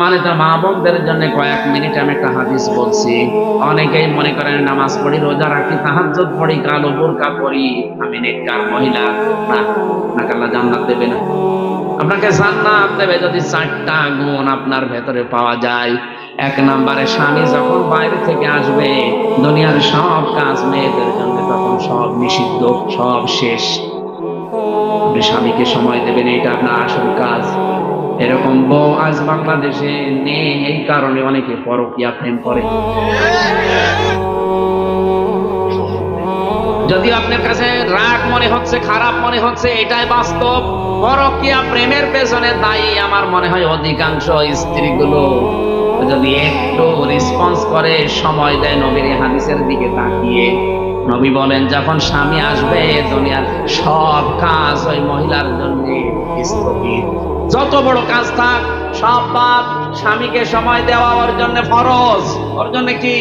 মানে মা বোনদের জন্য কয়েক মিনিট আমি একটা হাদিস বলছি। অনেকেই মনে করেন নামাজ পড়ি, রোজা রাখি পড়ি, কালো বোরকা পড়ি, আমি নেককার মহিলা। না জান্নাত দেবে না। আপনাকে জান্নাত দেবে যদি চারটা গুণ আপনার ভেতরে পাওয়া যায়। এক নম্বরে স্বামী যখন বাইরে থেকে আসবে, দুনিয়ার সব কাজ মেয়েদের জন্য তখন সব নিষিদ্ধ, সব শেষ। আপনি স্বামীকে সময় দেবেন, এটা আপনার আসল কাজ। এরকম বউ আজ বাংলাদেশে নেই, এই কারণে অনেকে পরকিয়া প্রেম করে। যদি আপনার কাছে রাগ মনে হচ্ছে, খারাপ মনে হচ্ছে, এটাই বাস্তব। পরকিয়া প্রেমের পেছনে দায়ী আমার মনে হয় অধিকাংশ স্ত্রীগুলো। যদি একটু রেসপন্স করে, সময় দেয় নবীর হাদিসের দিকে তাকিয়ে। নবী বলেন, যখন স্বামী আসবে, দুনিয়ার সব কাজ ওই মহিলার জন্য স্থগিত। যত বড় কাজ থাক, সব বাদ স্বামীকে সময় দেওয়া ওর জন্য ফরজ। ওর জন্য কি?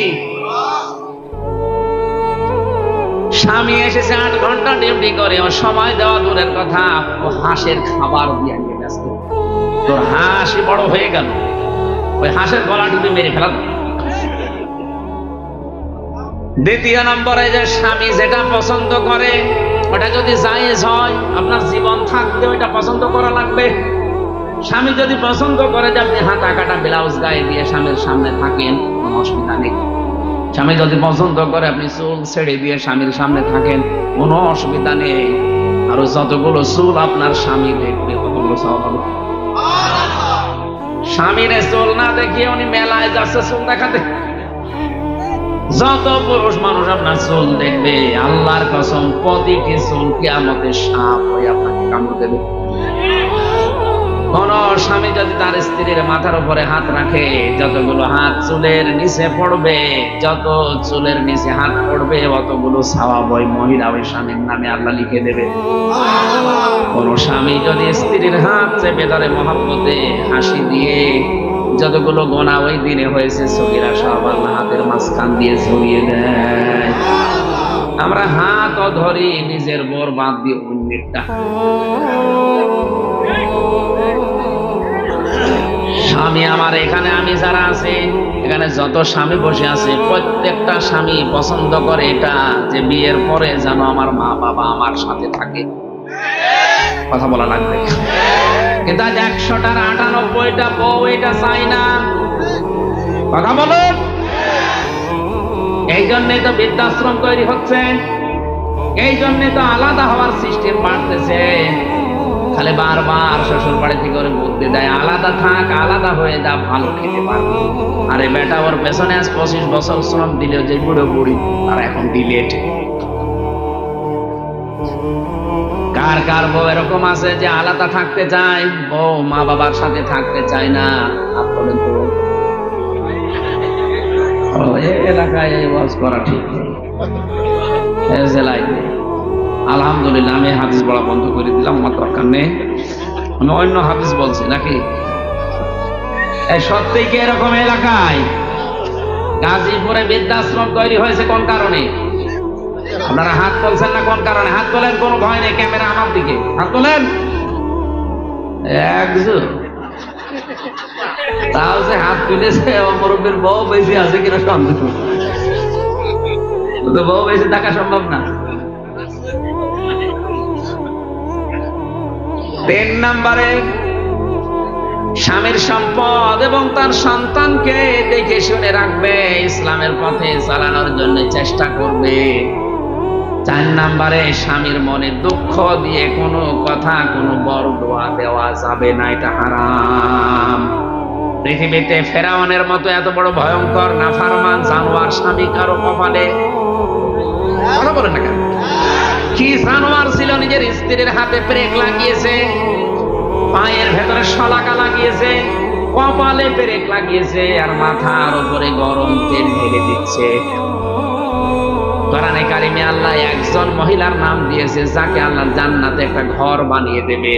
স্বামী এসেছে আট ঘণ্টা ডিউটি করে, ও সময় দেওয়া দূরের কথা। ও হাঁসের খাবার দিয়ে নিয়ে ব্যস্ত। তোর হাঁসই বড় হয়ে গেল। ওই হাঁসের গলা টিপে মেরে ফেলা দ্বিতীয় নম্বরে যে স্বামী যেটা পছন্দ করে, ওটা যদি জায়েজ হয়, আপনার জীবন থাকতে ওইটা পছন্দ করা লাগবে। স্বামী যদি পছন্দ করে যে আপনি হাতা কাটা ব্লাউজ গায়ে দিয়ে স্বামীর সামনে থাকেন, কোনো অসুবিধা নেই। স্বামী যদি পছন্দ করে আপনি চুল ছেড়ে দিয়ে স্বামীর সামনে থাকেন, কোনো অসুবিধা নেই। আর যতগুলো চুল আপনার স্বামী দেখবে, ততগুলো সব হবে। স্বামীর চুল না দেখিয়ে উনি মেলায় যাচ্ছে চুল দেখাতে। যত পুরুষ মানুষ আপনার চুল দেখবে, আল্লাহর কসম, প্রতিটি চুল কিয়ামতে সাপ হয়ে আপনাকে কামড় দেবে। কোন স্বামী যদি তার স্ত্রীর মাথার উপরে হাত রাখে, যতগুলো হাত চুলের নিচে পড়বে, যত চুলের নিচে হাত পড়বে, অতগুলো স্বভাব ওই মহিলা ওই স্বামীর নামে আল্লাহ লিখে দেবে। কোন স্বামী যদি স্ত্রীর হাত চেপে ধরে মহাব্বতে হাসি দিয়ে, যতগুলো গোনা ওই দিনে হয়েছে সগিরা সব আল্লাহ হাতের মাঝখান দিয়ে ছড়িয়ে দেয়। আমরা হাতও ধরি, নিজের বোর বাদ দিয়ে অন্যেরটা। স্বামী আমার, এখানে আমি যারা আছে, এখানে যত স্বামী বসে আছে, প্রত্যেকটা স্বামী পছন্দ করে এটা যে বিয়ের পরে যেন আমার মা বাবা আমার সাথে থাকে। কথা বলা লাগবে। কিন্তু আজ একশোটার আটানব্বইটা বউ, এটা চাই না। কথা বলুন এই জন্যই তো বৃদ্ধাশ্রম তৈরি হচ্ছে। এই জন্যই তো আলাদা হওয়ার সিস্টেম বাড়তেছে। খালি বারবার শ্বশুর বাড়ি থেকে ওর বুদ্ধি দেয়, আলাদা থাক, আলাদা হয়ে যা, ভালো খেতে পারবে। আরে বেটা, ওর পেছনে আজ পঁচিশ বছর শ্রম দিলেও যে বুড়ো বুড়ি তারা এখন ডিলেট। কার কার বউ এরকম আছে যে আলাদা থাকতে চায়, বউ মা বাবার সাথে থাকতে চায় না? তোলেন তো। এলাকায় ওয়াজ করা ঠিক। জেলায়। আলহামদুলিল্লাহ, আমি হাদিস বলা বন্ধ করে দিলাম, আমার দরকার নেই। আমি অন্য হাদিস বলছি নাকি? এই সত্যি কি এরকম এলাকায়? গাজীপুরে বৃদ্ধাশ্রম তৈরি হয়েছে কোন কারণে? আপনারা হাত তুলছেন না কোন কারণে? হাত তোলেন, কোনো ভয় নেই, ক্যামেরা আমার দিকে। হাত তোলেন? তাও যে হাত তুলেছে মুরব্বীর বউ বেশি আছে কিনা সন্দেহ। বউ বেশি থাকা সম্ভব না। তিন নম্বরে স্বামীর সম্পদ এবং তার সন্তানকে দেখে শুনে রাখবে, ইসলামের পথে চালানোর জন্য চেষ্টা করবে। চার নাম্বারে স্বামীর মনে দুঃখ দিয়ে কোনো কথা, কোনো বড় দোয়া দেওয়া যাবে না, এটা হারাম। পৃথিবীতে ফেরাউনের মতো এত বড় ভয়ঙ্কর, নাফারমান, জানোয়ার, স্বামী কারও কপালে বলেন না কি জানোয়ার ছিল নিজের স্ত্রীর হাতে ব্রেক লাগিয়েছে, পায়ের ভেতরে শলাকা লাগিয়েছে, কপালে ব্রেক লাগিয়েছে, আর মাথার উপরে গরম তেল ঢেলে দিচ্ছে। কোরআনে কারিমে আল্লাহ একজন মহিলার নাম দিয়েছে, যাকে আল্লাহ জান্নাতে একটা ঘর বানিয়ে দেবে।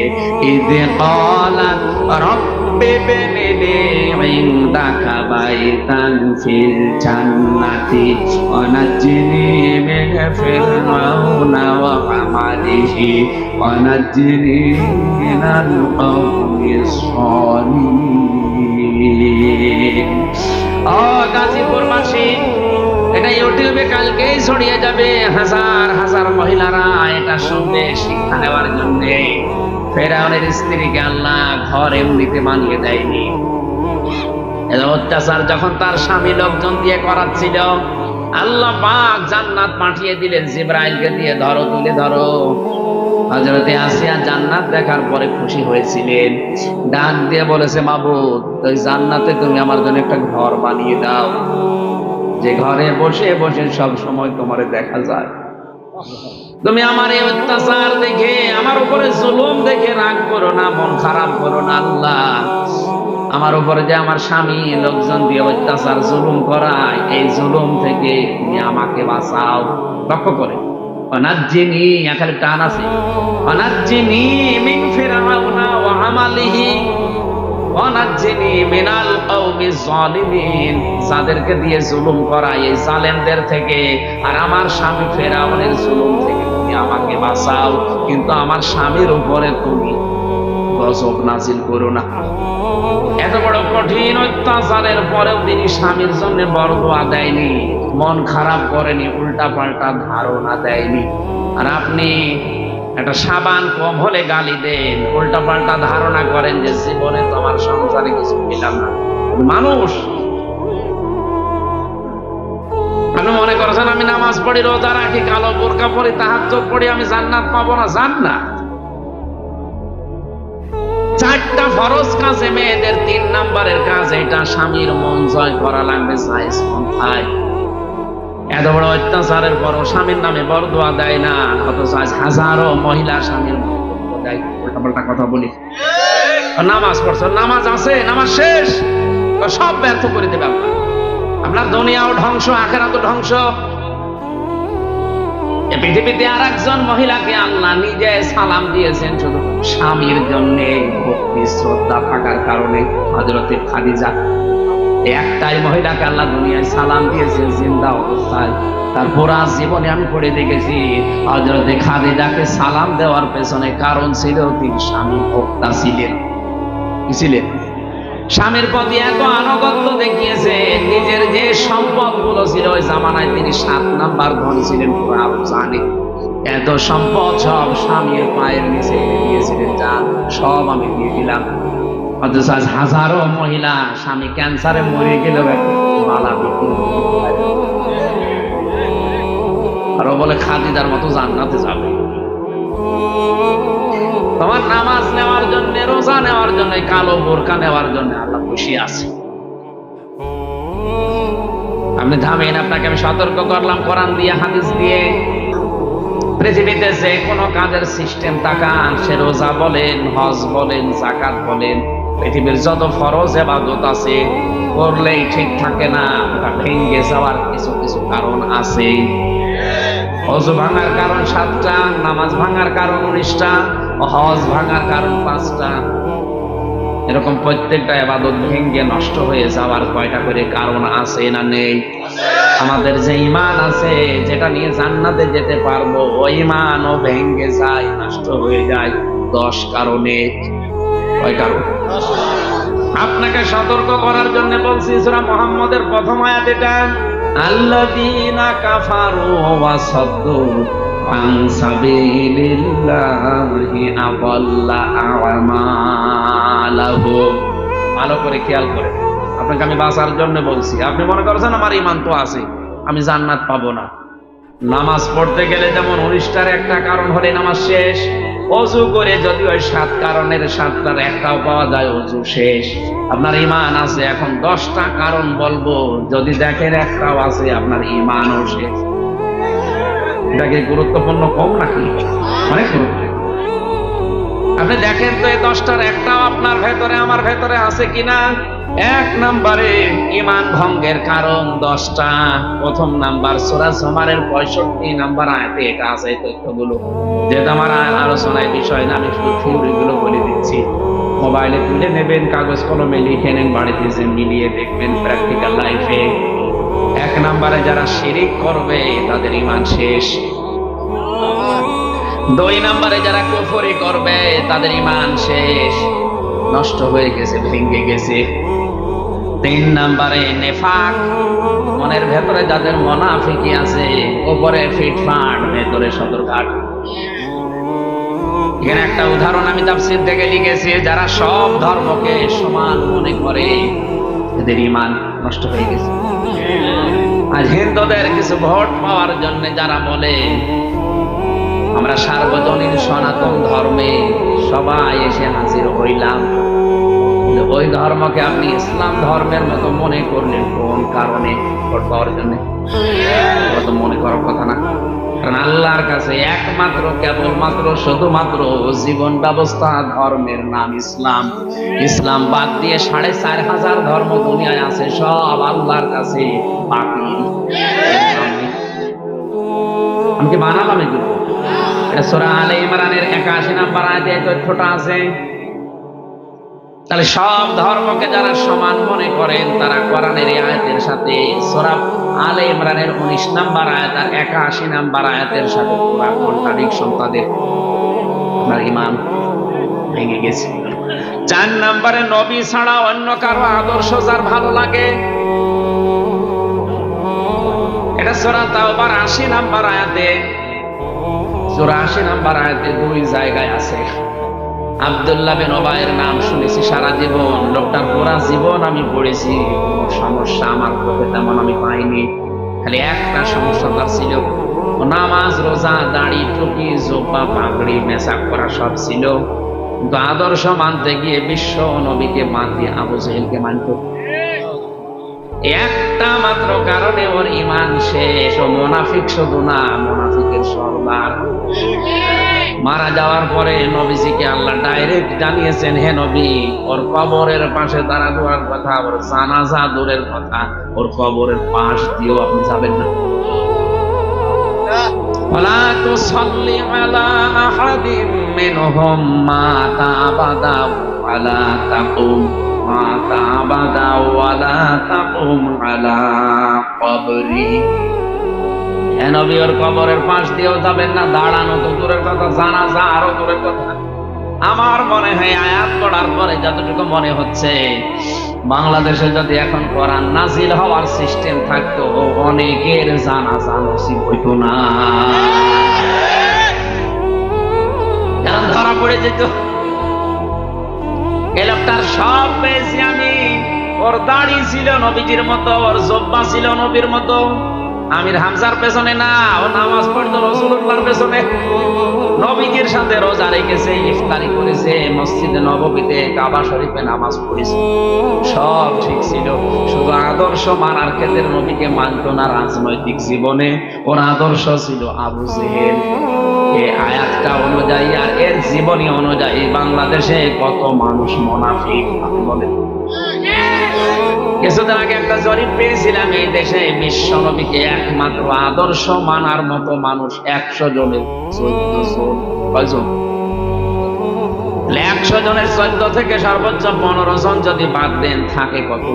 এটা ইউটিউবে কালকেই ছড়িয়ে যাবে। হাজার হাজার মহিলারা এটা শুনবে, শিক্ষা নেওয়ার জন্য। ফেরাউনের স্ত্রীকে আল্লাহ ঘর এমনিতে বানিয়ে দেয়নি। অত্যাচার যখন তার স্বামী লোকজন দিয়ে করাচ্ছিল, আল্লাহ পাক জান্নাত পাঠিয়ে দিলেন, জিব্রাইলকে দিয়ে, ধরো, তুলে ধরো। হজরতে আসিয়া জান্নাত দেখার পরে খুশি হয়েছিলেন। ডাক দিয়ে বলেছে, মাবুদ, ওই জান্নাতে তুমি আমার জন্য একটা ঘর বানিয়ে দাও। যে ঘরে বসে বসে সব সময় তোমার দেখা যায়। তুমি আমার এই অত্যাচার দেখে, আমার উপরে জুলুম দেখে রাগ করো না, মন খারাপ করো না, আল্লাহ। আমার উপরে যে আমার স্বামী, লোকজন দিয়ে অত্যাচার, জুলুম করায়, এই জুলুম থেকে তুমি আমাকে বাঁচাও। লক্ষ্য করে। যাদেরকে দিয়ে জুলুম এই জালেমদের থেকে। আর আমার স্বামী ফেরাউনের জুলুম থেকে তুমি আমাকে বাঁচাও। কিন্তু আমার স্বামীর উপরে তুমি গজব নাজিল করো না। এত বড় কঠিন অত্যাচারের পরেও তিনি স্বামীর জন্য বড় দোয়া দেয়নি। মন খারাপ করেনি উল্টা পাল্টা ধারণা দেয়নি। আর আপনি একটা সাবান কম হলে গালি দেন উল্টা পাল্টা ধারণা করেন যে জীবনে তো আমার সংসারে কিছু পেলাম না। মানুষ। আপনি মনে করছেন আমি নামাজ পড়ি, রোজা রাখি, কালো বোরকা পড়ি তাহার চোখ পড়ি, আমি জান্নাত পাবো না? জান্নাত ফরজ কাজে, মেয়েদের তিন নাম্বারের কাজ, এটা স্বামীর মন জয় করা লাগবে সাইজ পন্থায়। এত বড় অত্যাচারের পরও স্বামীর নামে বরদোয়া দেয় না, অথচ আজ হাজারো মহিলা স্বামীর দেয়। উল্টা পাল্টা কথা বলি। নামাজ পড়ছো, নামাজ আছে, নামাজ শেষ। সব ব্যর্থ করে দেবে আপনার। আপনার দুনিয়াও ধ্বংস আখেরা তো ধ্বংস। পৃথিবীতে আর একজন মহিলাকে আল্লাহ নিজে সালাম দিয়েছেন, শুধু স্বামীর জন্য ভক্তি, শ্রদ্ধা থাকার কারণে হজরতে খাদিজা। একটাই মহিলাকে আল্লাহ দুনিয়ায় সালাম দিয়েছে, জিন্দা অবস্থায়। তারপর আজ জীবনে আমি পড়ে দেখেছি হজরতে খাদিজাকে সালাম দেওয়ার পেছনে কারণ ছিল তিনি স্বামী, ভক্তা ছিলেন। ছিলেন? স্বামীর প্রতি এত আনুগত্য দেখিয়েছে, নিজের যে সম্পদগুলো ছিল, ওই জামানায় তিনি সাত নাম্বার ধনী ছিলেন, পুরো জানে এত সম্পদ সব স্বামীর পায়ের নিচে দিয়েছিলেন, যা সব আমি দিয়ে দিলাম। অথচ আজ হাজারো মহিলা স্বামী ক্যান্সারে মরে গেলেও মালা। আরও বলে খাদিদার মতো জান্নাতে যাবে। তোমার নামাজ নেওয়ার জন্য, রোজা নেওয়ার জন্য, কালো বোরকা নেওয়ার জন্য আল্লাহ খুশি আছে। আপনি থামেন, আপনাকে আমি সতর্ক করলাম, কোরআন দিয়ে, হাদিস দিয়ে। পৃথিবীতে যে কোনো কাজের সিস্টেম তাকান, সে রোজা বলেন, হজ বলেন জাকাত বলেন, পৃথিবীর যত ফরজ এবাদত আছে, করলেই ঠিক থাকে না, ওটা ভেঙ্গে যাওয়ার কিছু কিছু কারণ আছে। অজু ভাঙার কারণ সাতটা, নামাজ ভাঙার কারণ উনিশটা। হজ ভাঙার কারণ পাঁচটা। এরকম প্রত্যেকটা এবাদত ভেঙ্গে নষ্ট হয়ে যাওয়ার কয়টা করে কারণ আছে না নেই? আমাদের যে ইমান আছে, যেটা নিয়ে জান্নাতে যেতে পারব ওই ইমানও ভেঙ্গে যায়, নষ্ট হয়ে যায়। দশ কারণে। কয় কারণ? আপনাকে সতর্ক করার জন্য বলছি, সুরা মোহাম্মদের প্রথম আয়াত এটা, আল্লাযীনা কাফারু ওয়া সাদ্দু। ভালো করে খেয়াল করে। আপনাকে আমি বাঁচার জন্য বলছি। আপনি মনে করছেন আমার ইমান তো আছে, আমি জান্নাত পাবো না। নামাজ পড়তে গেলে যেমন উনিশটার একটা কারণ হলে নামাজ শেষ, অজু করে যদি ওই সাত কারণের সাতটার একটাও পাওয়া যায়, অজু শেষ। আপনার ইমান আছে, এখন দশটা কারণ বলব। যদি দেখেন একটাও আছে, আপনার ইমানও শেষ। এটা কি গুরুত্বপূর্ণ কম নাকি? অনেক আপনি দেখেন তো এই দশটার একটাও আপনার ভেতরে, আমার ভেতরে আছে কিনা? এক নম্বরে ইমান ভঙ্গের কারণ দশটা। প্রথম নাম্বার সোরা সোমারের পঁয়ষট্টি নাম্বার আয়তে এটা আছে এই তথ্যগুলো। যেহেতু আমার আলোচনায় বিষয় না, আমি শুধু থিওরি গুলো বলে দিচ্ছি। মোবাইলে তুলে নেবেন, কাগজ কলমে লিখে নেন, বাড়িতে যে মিলিয়ে দেখবেন প্র্যাকটিক্যাল লাইফে এক নম্বরে যারা শিরিক করবে, তাদের ইমান শেষ। দুই নম্বরে যারা কুফরি করবে, তাদের ইমান শেষ। নষ্ট হয়ে গেছে, ভেঙে গেছে। তিন নম্বরে নেফাক। মনের ভেতরে যাদের মনাফিকি আছে উপরে ফিটফাট ভেতরে সদরঘাট এখানে একটা উদাহরণ আমি তাফসির থেকে লিখেছি, যারা সব ধর্মকে সমান মনে করে, এদের ইমান নষ্ট হয়ে গেছে। আজ হিন্দুদের কিছু ভোট পাওয়ার জন্য যারা বলে, আমরা সার্বজনীন সনাতন ধর্মে সবাই এসে হাজির হইলাম। ওই ধর্মকে আপনি ইসলাম ধর্মের মতো মনে করলেন কোন কারণে ভোট পাওয়ার জন্য? তো মনে করার কথা না? কারণ আল্লাহর কাছে একমাত্র, কেবলমাত্র, শুধুমাত্র জীবন ব্যবস্থা, ধর্মের নাম ইসলাম। ইসলাম বাদ দিয়ে সাড়ে চার হাজার ধর্ম দুনিয়ায় আছে, সব আল্লাহর কাছে বাতিল। আমি কি বানালাম এগুলো? সোরা আলে ইমরানের একাশি নাম্বার আয়াতে তথ্যটা আছে। তাহলে সব ধর্মকে যারা সমান মনে করেন, তারা কোরআনের আয়াতের সাথে, সোরা আলে ইমরানের উনিশ নাম্বার আয়াত আর একাশি নাম্বার আয়াতের সাথে পুরা কন্ট্রাডিকশন তাদের। আপনার ইমান ভেঙে গেছে। চার নাম্বারে, নবী ছাড়া অন্য কারও আদর্শ যার ভালো লাগে? এটা সোরা তাওবার আশি নাম্বার আয়াতে। চুরাশি নাম্বার আয়াতে দুই জায়গায় আছে। আব্দুল্লাহ বিন ওবায়ের নাম শুনেছি, সারা জীবন। লোকটার পুরা জীবন আমি পড়েছি। সমস্যা আমার পথে তেমন আমি পাইনি। খালি একটা সমস্যা তার ছিল। নামাজ, রোজা, দাড়ি, টুপি, জোপা, পাগড়ি মেসাক করা সব ছিল। কিন্তু আদর্শ মানতে গিয়ে বিশ্ব নবীকে বাদ দিয়ে আবু জেহেলকে মানত একটা মাত্র কারণে ওর ইমান শেষ ও মোনাফিক শুধু না মোনাফিকের সর্দার মারা যাওয়ার পরে নবীজিকে আল্লাহ ডাইরেক্ট জানিয়েছেন হে নবী ওর কবরের পাশে দাঁড়া দেওয়ার কথা ওর জানাজা দূরের কথা ওর কবরের পাশ দিয়েও আপনি যাবেন না ولا تصلي على أحد منهم مات أبدا ولا تقوم مات أبدا ولا تقوم على قبره এ নবী ওর কবরের পাশ দিয়েও যাবেন না দাঁড়ানো তো দূরের কথা জানা যা আরো দূরের কথা আমার মনে হয় আয়াত পড়ার পরে যতটুকু মনে হচ্ছে বাংলাদেশে যদি এখন কোরআন নাজিল হওয়ার সিস্টেম থাকতো অনেকের জানা নসিব হইতো না কারণ ধরা পড়ে যেত এ লোকটার সব পেয়েছি আমি। ওর দাড়ি ছিল নবীজির মতো, ওর জব্বা ছিল নবীর মতো। আমির হামজার পেছনে না, ও নামাজ পড়তো রসুল্লাহর পেছনে। নবীজির সাথে রোজা রেখেছে, ইফতারি করেছে, মসজিদে নববীতে কাবা শরীফে নামাজ পড়েছে। সব ঠিক ছিল। শুধু আদর্শ মানার ক্ষেত্রে নবীকে মানত না রাজনৈতিক জীবনে। ওর আদর্শ ছিল আবু জেহেল। এই আয়াতটা অনুযায়ী আর এর জীবনী অনুযায়ী বাংলাদেশে কত মানুষ মোনাফিক বলেন। কিছুদিন আগে একটা জরিপ পেয়েছিলাম, এই দেশে বিশ্ব নবীকে একমাত্র আদর্শ মানার মতো মানুষ একশো জনের জন। কয়জন? একশো জনের চোদ্দ থেকে সর্বোচ্চ পনেরো জন যদি বাদ দেন, থাকে কত?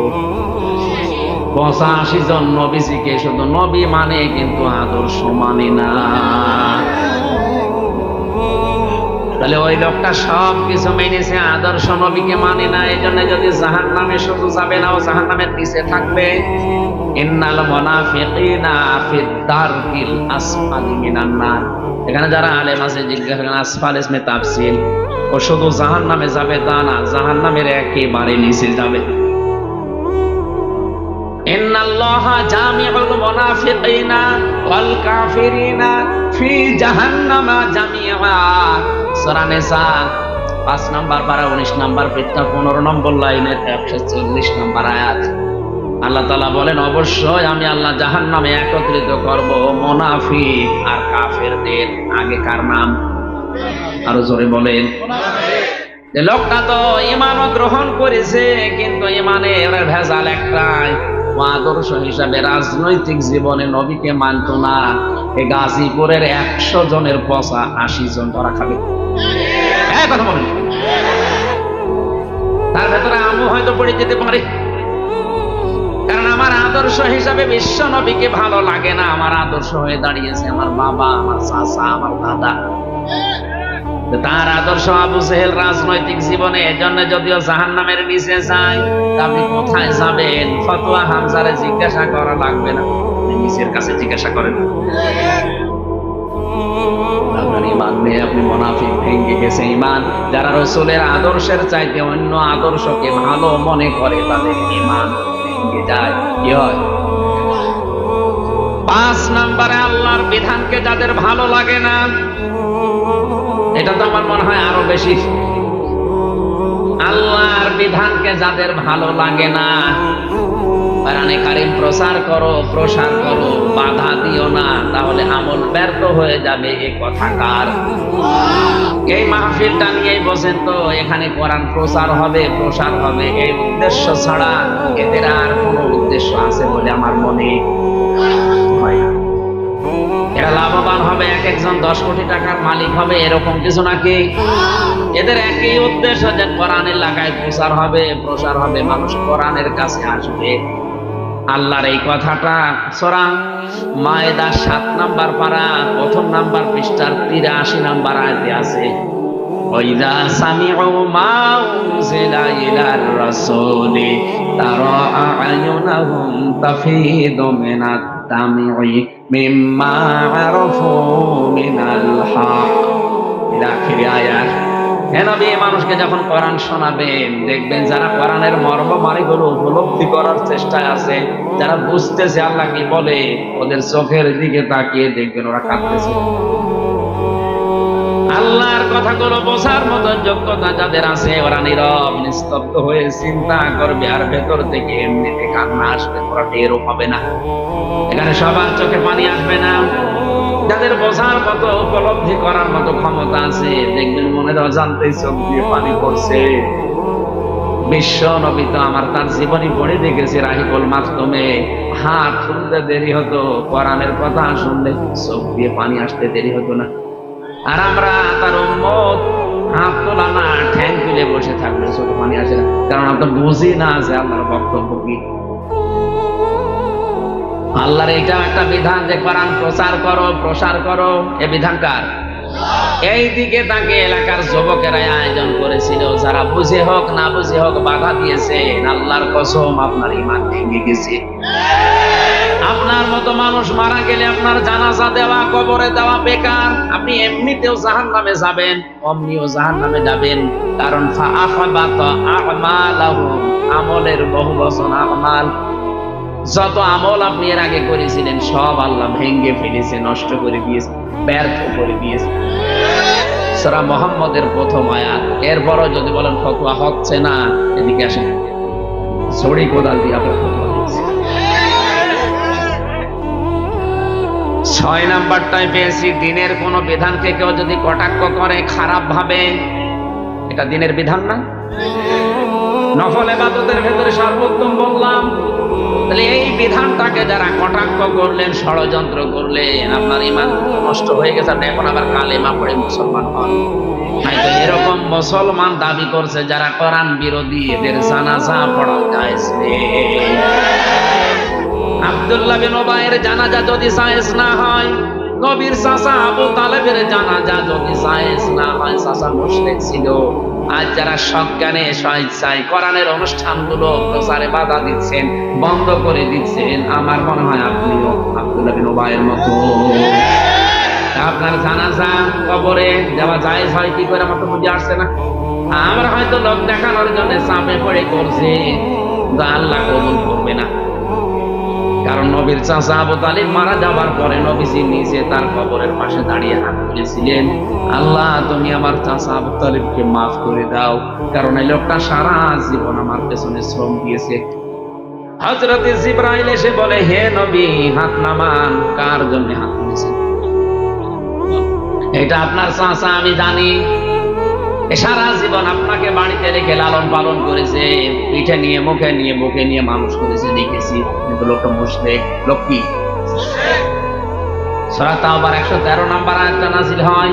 পঁচাশি জন নবীজিকে। শুধু নবী মানে কিন্তু আদর্শ মানে না। তাহলে ওই লোকটা সব কিছু মেনেছে, আদর্শ নবীকে মানে না এই জন্য যদি জাহান নামে শুধু যাবে না, ও জাহান নামের নিচে থাকবে। ইন্নাল মুনাফিকিনা দারকিল আসফালি মিনান নার। এখানে যারা আলেম আছে করেন, আসফাল ইসমে তাফসিল। ও শুধু জাহান নামে যাবে তা না জাহান নামের একেবারে নিচে যাবে। ফি জাহান্নামা জামিআ। সূরা নিসা পাঁচ নাম্বার পারা উনিশ নাম্বার পৃষ্ঠা পনেরো নম্বর লাইনের একশো চল্লিশ নাম্বার আয়াত। আল্লাহ তালা বলেন, অবশ্যই আমি আল্লাহ জাহান নামে একত্রিত করব আর কাফেরদের নাম। আরও জোরে বলেন। লোকটা তো ইমানও গ্রহণ করেছে, কিন্তু ইমানে ওরা ভেজাল একটাই আদর্শ হিসাবে রাজনৈতিক জীবনে নবীকে মানত না। এই গাজীপুরের একশো জনের পচা আশি জন ধরা খাবে। বলেন। তার ভেতরে আমু হয়তো পড়ে যেতে পারে। কারণ আমার আদর্শ হিসাবে বিশ্ব নবীকে ভালো লাগে না। আমার আদর্শ হয়ে দাঁড়িয়েছে আমার বাবা, আমার চাচা, আমার দাদা। তার আদর্শ আবু সেহেল রাজনৈতিক জীবনে, এজন্য যদিও জাহান নামের নিচে যায় আপনি কোথায় যাবেন? ফতোয়া হামজারে জিজ্ঞাসা করা লাগবে না। নিচের কাছে জিজ্ঞাসা করেন। ইমান নেই আপনি মোনাফিক, ভেঙে গেছে ইমান যারা রসুলের আদর্শের চাইতে অন্য আদর্শকে ভালো মনে করে, তাদের ইমান ভেঙে যায়। কি হয়? পাঁচ নম্বরে আল্লাহর বিধানকে যাদের ভালো লাগে না, এটা তো আমার মনে হয় আরও বেশি। আল্লাহর বিধানকে যাদের ভালো লাগে না কোরআনে কারিম প্রচার করো প্রসার করো, বাধা দিও না, তাহলে আমল ব্যর্থ হয়ে যাবে এ কথাকার এই মাহফিলটা নিয়েই বসেন তো, এখানে কোরআন প্রচার হবে, প্রসার হবে, এই উদ্দেশ্য ছাড়া এদের আর কোনো উদ্দেশ্য আছে বলে আমার মনে এরা লাভবান হবে, এক একজন দশ কোটি টাকার মালিক হবে, এরকম কিছু নাকি? এদের একই উদ্দেশ্য যে কোরআন এলাকায় প্রচার হবে, প্রসার হবে, মানুষ কোরআনের কাছে আসবে। আল্লাহর এই কথাটা সরা মায়েদা সাত নাম্বার পারা প্রথম নাম্বার পৃষ্ঠার তিরাশি নাম্বার আয়তে আছে وإذا سمعوا ما أنزل إلى الرسول ترى أعينهم تفيض من الدمع مما عرفوا من الحق إلى آخر آيات মানুষকে যখন কোরআন শোনাবেন? দেখবেন যারা কোরআনের মর্ম মারিগুলো উপলব্ধি করার চেষ্টায় আছে, যারা বুঝতেছে আল্লাহ কি বলে, ওদের চোখের দিকে তাকিয়ে দেখবেন ওরা কাঁদতেছে। আল্লাহর কথাগুলো বোঝার মতো যোগ্যতা যাদের আছে, ওরা নীরব, নিস্তব্ধ হয়ে চিন্তা করবে, আর ভেতর থেকে এমনিতে কান্না আসবে, ওরা টেরও পাবে না। এখানে সবার চোখে পানি আসবে না। যাদের বোঝার মতো, উপলব্ধি করার মতো ক্ষমতা আছে। দেখবেন মনের অজান্তে চোখ দিয়ে পানি পড়ছে। বিশ্ব নবী তো আমার তার জীবনী পড়ে দেখেছি রাহিকুল মাধ্যমে হাত তুলতে দেরি হতো, কোরআনের কথা শুনলে চোখ দিয়ে পানি আসতে দেরি হতো না। আর আমরা তার উম্মত, হাত তোলা না, ঠ্যাং তুলে বসে থাকলে চোখে পানি আসে না। কারণ আমরা বুঝি না যে আল্লাহর বক্তব্য কি। আল্লাহর এটা একটা বিধান যে কোরআন প্রচার করো, প্রসার করো। এ বিধান কার? এই দিকে তাকে এলাকার যুবকেরাই আয়োজন করেছিল। যারা বুঝে হোক, না বুঝে হোক, বাধা দিয়েছে। আল্লাহর কসম, আপনার ইমান ভেঙে গেছে। আপনার মতো মানুষ মারা গেলে আপনার জানাজা দেওয়া, কবরে দেওয়া বেকার। আপনি এমনিতেও জাহান নামে যাবেন, অমনিও জাহান নামে যাবেন। কারণ আমলের বহু বচন, আমাল যত আমল আপনি এর আগে করেছিলেন, সব আল্লাহ ভেঙ্গে ফেলেছে, নষ্ট করে দিয়েছে, ব্যর্থ করে দিয়েছে। সারা মোহাম্মদের প্রথম আয়াত। এরপরও যদি বলেন, ফতোয়া হচ্ছে না, এদিকে আসেন। ছড়ি কোদাল দিয়ে আপনার ছয় নাম্বারটাই পেয়েছি, দিনের কোন বিধানকে কেউ যদি কটাক্ষ করে খারাপ ভাবে এটা দিনের বিধান না? নফল এবাদতের ভেতরে সর্বোত্তম বললাম তাহলে এই বিধানটাকে যারা কটাক্ষ করলেন, ষড়যন্ত্র করলেন, আপনার ইমান নষ্ট হয়ে গেছে, আপনি এখন আবার কালেমা পড়ে মুসলমান হন। এরকম মুসলমান দাবি করছে, যারা কোরআন বিরোধী, এদের জানাজা পড়া যায় আব্দুল্লাহ বিন ওবায়ের জানাজা যদি সায়েস না হয় নবীর চাচা আবু তালেবের জানাজা যদি সায়েস না হয়, চাচা মুশরিক ছিল। আজ যারা সজ্ঞানে স্বেচ্ছায় কোরআনের অনুষ্ঠানগুলো প্রচারে বাধা দিচ্ছেন, বন্ধ করে দিচ্ছেন, আমার মনে হয় আপনিও আব্দুল্লাহ বিন ওবায়ের মতো। আপনার জানাজা কবরে যাওয়া যায় হয়, কি করে আমার তো বুঝে আসছে না। আমরা হয়তো লোক দেখানোর জন্য চাপে পড়ে করছে আল্লাহ কবুল করবে না। কারণ নবীর চাচা আবু তালিব মারা যাবার পরে নবীজি নিজে তার কবরের পাশে দাঁড়িয়ে হাত তুলেছিলেন। আল্লাহ, তুমি আমার চাচা আবু তালিবকে মাফ করে দাও, কারণ এই লোকটা সারা জীবন আমার পেছনে শ্রম দিয়েছে। হজরত জিব্রাইল এসে বলে, হে নবী, হাত নামান, কার জন্য হাত তুলেছেন? এটা আপনার চাচা, আমি জানি। সারা জীবন আপনাকে বাড়িতে রেখে লালন পালন করেছে, পিঠে নিয়ে, মুখে নিয়ে, বুকে নিয়ে মানুষ করেছে, দেখেছি। কিন্তু লোকটা মুসলে লোক কি? তেরো তাওবার 113 নাম্বার হয়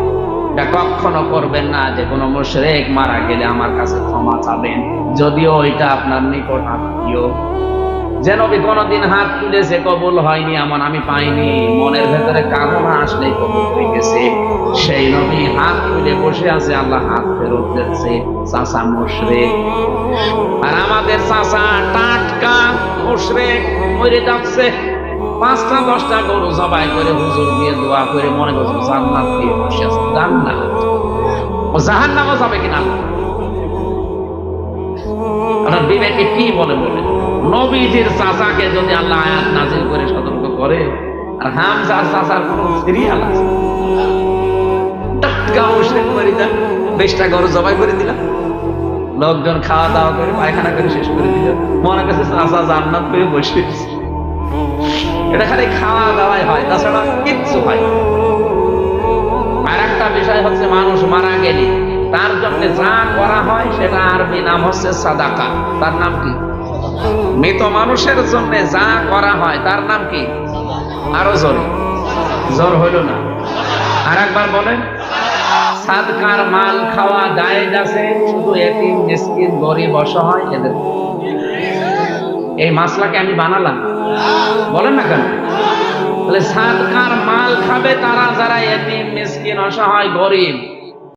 এটা কখনো করবেন না যে কোনো মুশরিক মারা গেলে আমার কাছে ক্ষমা চাবেন। যদিও এটা আপনার নিকট আত্মীয়। যে নবী কোনোদিন হাত তুলেছে, কবুল হয়নি এমন আমি পাইনি। মনের ভেতরে কামনা আসলেই কবুল হয়ে গেছে। সেই নবী হাত তুলে বসে আছে, আল্লাহ হাত ফেরত দিচ্ছে চাষা মুশরিক। আর আমাদের চাষা টাটকা মুশরিক, মরে যাচ্ছে। পাঁচটা, দশটা গরু জবাই করে হুজুর দিয়ে দোয়া করে মনে করছে জান্নাত দিয়ে বসে আছে। জান্নাত। ও জাহান্নামও যাবে কিনা? আপনার বিবেকে কি বলে বলে? নবীজির চাচাকে যদি আল্লাহ আয়াত নাজিল করে সতর্ক করে, আর চাচার কোন সিরিয়াল আছে? টাটকা মরে যান বেশটা গরু জবাই করে দিলাম। লোকজন খাওয়া দাওয়া করে, পায়খানা করে শেষ করে দিল। মনে কাছে চাচা জান্নাত পেয়ে বসে। এটা খালি খাওয়া দাওয়াই হয়, তাছাড়া কিচ্ছু হয় আর একটা বিষয় হচ্ছে মানুষ মারা গেলে তার জন্য যা করা হয় সেটা আরবি নাম হচ্ছে সাদাকা। তার নাম কি? মৃত মানুষের জন্য যা করা হয়, তার নাম কি? আরও জোর। জোর হইল না। আর একবার বলেন। সাদকার মাল খাওয়া জায়েজ আছে, শুধু এতিম, মিসকিন, গরিব, অসহায় এদের। এই মাসলাকে আমি বানালাম। বলেন না কেন? তাহলে সাদকার মাল খাবে তারা, যারা এতিম মিসকিন, অসহায়, গরিব।